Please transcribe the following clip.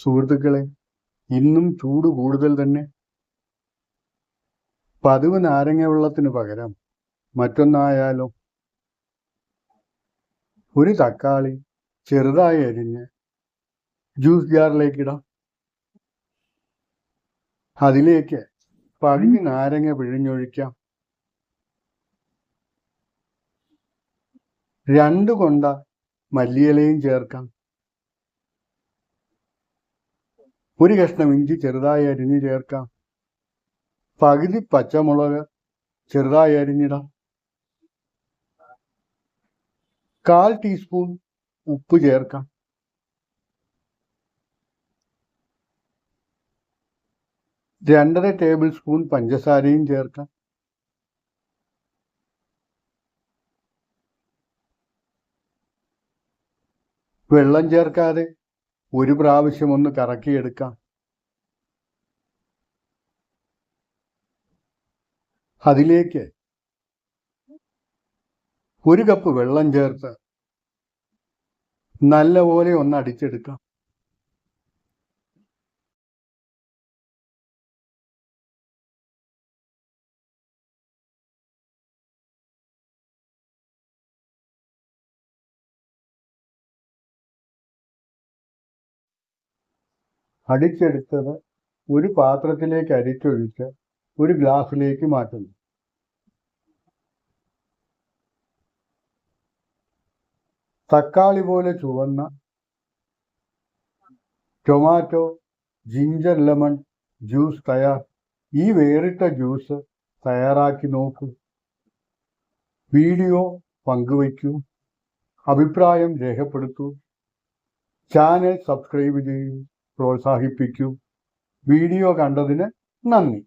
സുഹൃത്തുക്കളെ ഇന്നും ചൂട് കൂടുതൽ തന്നെ. പതിവ് നാരങ്ങ വെള്ളത്തിന് പകരം മറ്റൊന്നായാലോ ഒരു തക്കാളി ചെറുതായി അരിഞ്ഞ് ജ്യൂസ് ജാറിലേക്ക് ഇടാം. അതിലേക്ക് പകുതി നാരങ്ങ പിഴിഞ്ഞൊഴിക്കാം. രണ്ട് കൊണ്ട മല്ലിയിലയും ചേർക്കാം. ഒരു കഷ്ണം ഇഞ്ചി ചെറുതായി അരിഞ്ഞ് ചേർക്കാം. പകുതി പച്ചമുളക് ചെറുതായി അരിഞ്ഞിടാം. കാൽ ടീസ്പൂൺ ഉപ്പ് ചേർക്കാം. രണ്ടര ടേബിൾ സ്പൂൺ പഞ്ചസാരയും ചേർക്കാം. വെള്ളം ചേർക്കാതെ ഒരു പ്രാവശ്യം ഒന്ന് കറക്കിയെടുക്കാം. അതിലേക്ക് ഒരു കപ്പ് വെള്ളം ചേർത്ത് നല്ലപോലെ ഒന്ന് അടിച്ചെടുക്കാം. അടിച്ചെടുത്തത് ഒരു പാത്രത്തിലേക്ക് അരിച്ചൊഴിച്ച് ഒരു ഗ്ലാസ്സിലേക്ക് മാറ്റുന്നു. തക്കാളി പോലെ ചുവന്ന ടൊമാറ്റോ ജിഞ്ചർ ലെമൺ ജ്യൂസ് തയ്യാർ ഈ വേറിട്ട ജ്യൂസ് തയ്യാറാക്കി നോക്കൂ. വീഡിയോ പങ്കുവയ്ക്കൂ. അഭിപ്രായം രേഖപ്പെടുത്തൂ. ചാനൽ സബ്സ്ക്രൈബ് ചെയ്യൂ. പ്രോത്സാഹിപ്പിക്കൂ. വീഡിയോ കണ്ടതിന് നന്ദി.